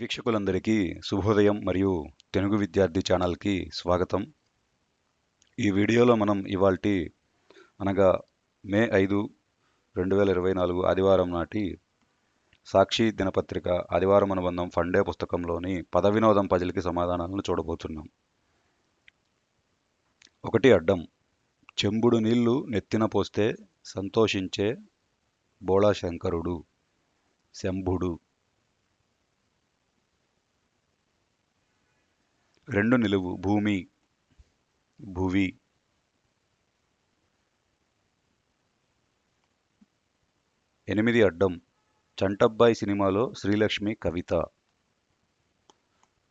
వీక్షకులందరికీ శుభోదయం మరియు తెలుగు విద్యార్థి ఛానల్కి స్వాగతం. ఈ వీడియోలో మనం ఇవాల్టి అనగా మే ఐదు రెండు వేల ఇరవై నాలుగు ఆదివారం నాటి సాక్షి దినపత్రిక ఆదివారం అనుబంధం ఫండే పుస్తకంలోని పద వినోదం పజిల్కి సమాధానాలను చూడబోతున్నాం. ఒకటి అడ్డం చెంబుడు నీళ్ళు నెత్తిన పోస్తే సంతోషించే బోళా శంకరుడు శంభుడు. రెండు నిలువు భూమి భువి. ఎనిమిది అడ్డం చంటబ్బాయి సినిమాలో శ్రీలక్ష్మి కవిత.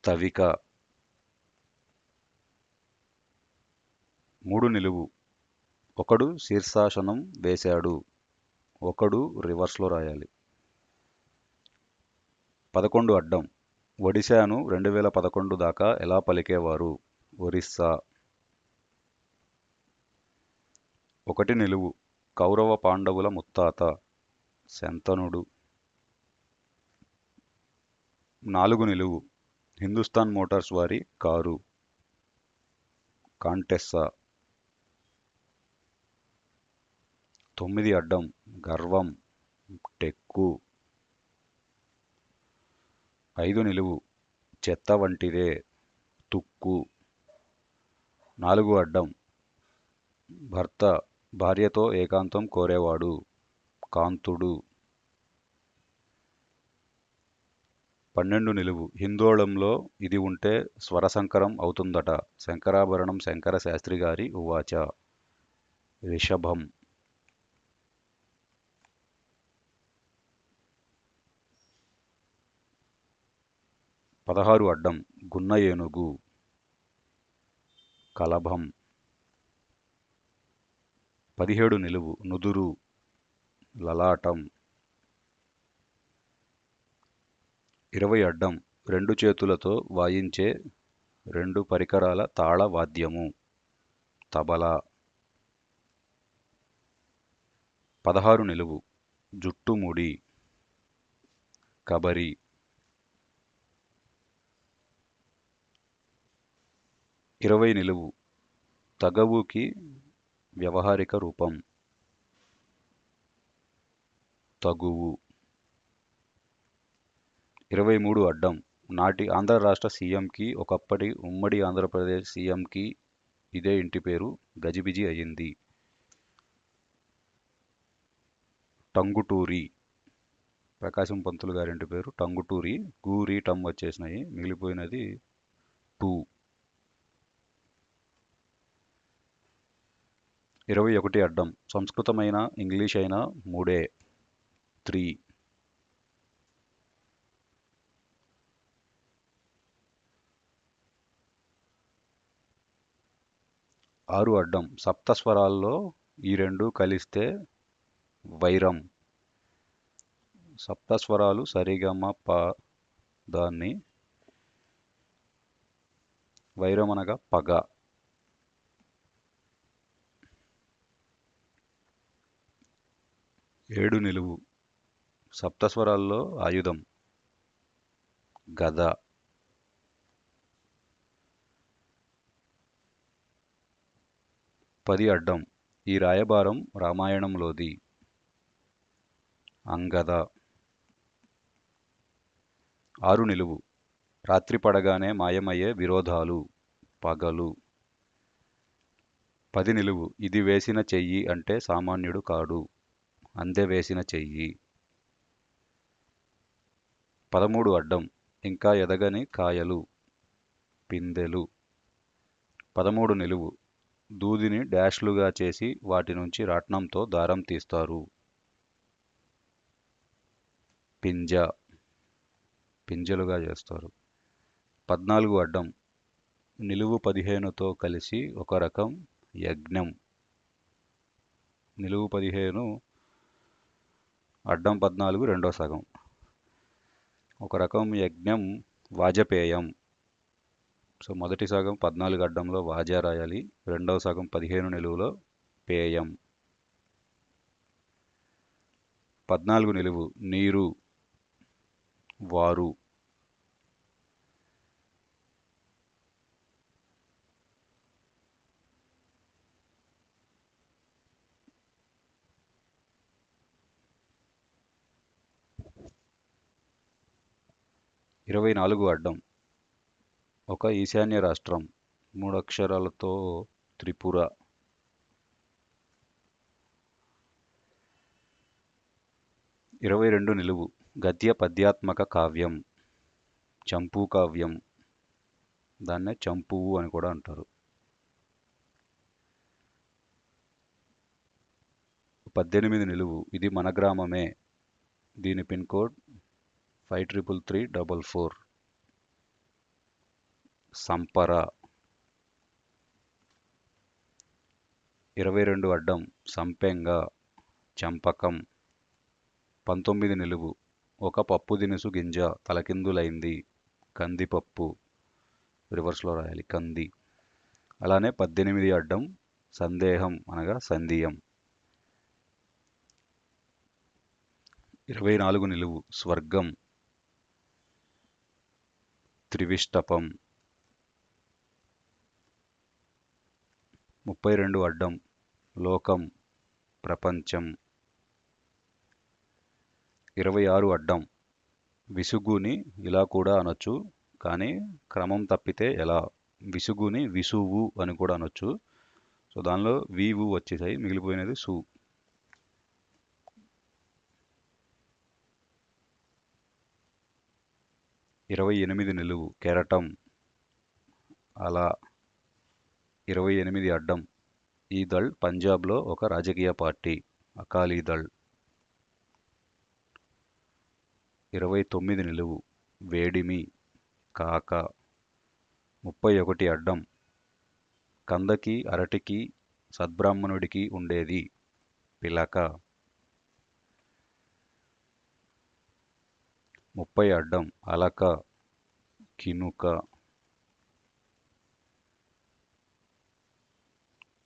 తవిక. మూడు నిలువు. ఒకడు శీర్షాసనం వేశాడు ఒకడు రివర్స్లో రాయాలి. పదకొండు అడ్డం. ఒడిశాను రెండు వేల పదకొండు దాకా ఎలా పలికేవారు? ఒరిస్సా. ఒకటి నిలువు. కౌరవ పాండవుల ముత్తాత. శంతనుడు. నాలుగు నిలువు. హిందుస్థాన్ మోటార్స్ వారి కారు. కాంటెస్సా. తొమ్మిది అడ్డం. గర్వం. టెక్కు. ఐదు నిలువు చెత్త వంటిదే తుక్కు నాలుగు అడ్డం. భర్త భార్యతో ఏకాంతం కోరేవాడు కాంతుడు. పన్నెండు నిలువు హిందోళంలో ఇది ఉంటే స్వరసంకరం అవుతుందట. శంకరాభరణం శంకర శాస్త్రి గారి ఉవాచ. రిషభం. పదహారు అడ్డం గున్న ఏనుగు కలభం పదిహేడు నిలువు నుదురు లలాటం ఇరవై అడ్డం రెండు చేతులతో వాయించే రెండు పరికరాల తాళ వాద్యము తబలా పదహారు నిలువు జుట్టుముడి కబరి ఇరవై నిలువు. తగవుకి వ్యవహారిక రూపం. తగువు. ఇరవై మూడు అడ్డం. నాటి ఆంధ్ర రాష్ట్ర సీఎంకి ఒకప్పటి ఉమ్మడి ఆంధ్రప్రదేశ్ సీఎంకి ఇదే ఇంటి పేరు గజిబిజి అయ్యింది టంగుటూరి. ప్రకాశం పంతులు గారింటి పేరు టంగుటూరి. గూరి టమ్ వచ్చేసినాయి. మిగిలిపోయినది టూ. ఇరవై ఒకటి అడ్డం. సంస్కృతమైన ఇంగ్లీష్ అయినా మూడే. త్రీ. ఆరు అడ్డం. సప్తస్వరాల్లో ఈ రెండు కలిస్తే వైరం. సప్తస్వరాలు సరిగమ ప దాన్ని వైరం అనగా పగ. ఏడు నిలువు. సప్తస్వరాల్లో ఆయుధం. గద. పది అడ్డం. ఈ రాయబారం రామాయణంలోది. అంగద. ఆరు నిలువు. రాత్రి పడగానే మాయమయ్యే విరోధాలు. పగలు. పది నిలువు. ఇది వేసిన చెయ్యి అంటే సామాన్యుడు కాడు. అందెవేసిన చెయ్యి. పదమూడు అడ్డం ఇంకా ఎదగని కాయలు పిందెలు. పదమూడు నిలువు దూదిని డాష్లుగా చేసి వాటి నుంచి రాట్నంతో దారం తీస్తారు. పింజ పింజలుగా చేస్తారు. పద్నాలుగు అడ్డం నిలువు పదిహేనుతో కలిసి ఒక రకం యజ్ఞం. నిలువు పదిహేను అడ్డం పద్నాలుగు రెండో సగం. ఒక రకం యజ్ఞం వాజపేయం. సో మొదటి సగం పద్నాలుగు అడ్డంలో వాజా రాయాలి. రెండవ సగం పదిహేను నిలువులో పేయం. పద్నాలుగు నిలువు నీరు వారు. ఇరవై నాలుగు అడ్డం. ఒక ఈశాన్య రాష్ట్రం. మూడు అక్షరాలతో త్రిపుర. ఇరవై రెండు నిలువు. గద్య పద్యాత్మక కావ్యం. చంపూ కావ్యం. దాన్నే చంపువు అని కూడా అంటారు. పద్దెనిమిది నిలువు. ఇది మన గ్రామమే. దీని pin code five triple three double four. సంపర. ఇరవై రెండు అడ్డం. సంపెంగ. చంపకం. పంతొమ్మిది నిలువు. ఒక పప్పు దినుసు గింజ. తలకిందులైంది. కందిపప్పు. రివర్స్లో రాయాలి. కంది. అలానే పద్దెనిమిది అడ్డం. సందేహం అనగా సందేయం ఇరవై నాలుగు నిలువు. స్వర్గం. త్రివిష్టపం. ముప్పై రెండు అడ్డం. లోకం. ప్రపంచం. ఇరవై ఆరు అడ్డం. విసుగుని ఇలా కూడా అనొచ్చు కానీ క్రమం తప్పితే ఎలా? విసుగుని విసువు అని కూడా అనొచ్చు. సో దానిలో వివు వచ్చేసాయి మిగిలిపోయినది సు. ఇరవై ఎనిమిది నిలువు కెరటం అలా ఇరవై ఎనిమిది అడ్డం. ఈ దళ్ పంజాబ్లో ఒక రాజకీయ పార్టీ అకాలీ దళ్. ఇరవై తొమ్మిది నిలువు వేడిమి కాక. ముప్పై ఒకటి అడ్డం. కందకి అరటికి సద్బ్రాహ్మణుడికి ఉండేది పిలక. ముప్పై అడ్డం అలక కినుక.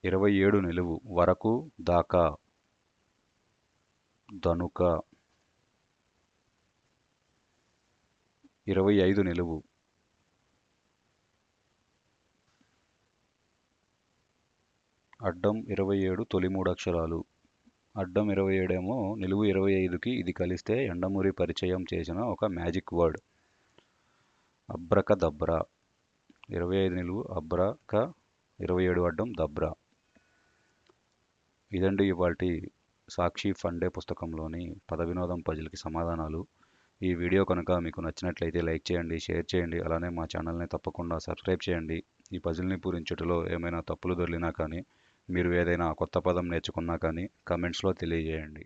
ఇరవై ఏడు నిలువు వరకు దాకా. ధనుక. ఇరవై ఐదు నిలువు. అడ్డం ఇరవై ఏడు తొలి మూడు అక్షరాలు. అడ్డం ఇరవై ఏడేమో నిలువు ఇరవై ఐదుకి ఇది కలిస్తే ఎండమూరి పరిచయం చేసిన ఒక మ్యాజిక్ వర్డ్. అబ్రక దబ్రా ఇరవై ఐదు నిలువు అబ్రక ఇరవై ఏడు అడ్డం దబ్రా. ఇదండి ఇవాటి సాక్షి ఫండే పుస్తకంలోని పద వినోదం పజిల్కి సమాధానాలు. ఈ వీడియో కనుక మీకు నచ్చినట్లయితే లైక్ చేయండి షేర్ చేయండి అలానే మా ఛానల్ని తప్పకుండా సబ్స్క్రైబ్ చేయండి. ఈ పజిల్ని పూరించుటలో ఏమైనా తప్పులు దొరికినా కానీ మీరు ఏదైనా కొత్త పదం నేర్చుకున్నా కానీ కమెంట్స్లో తెలియజేయండి.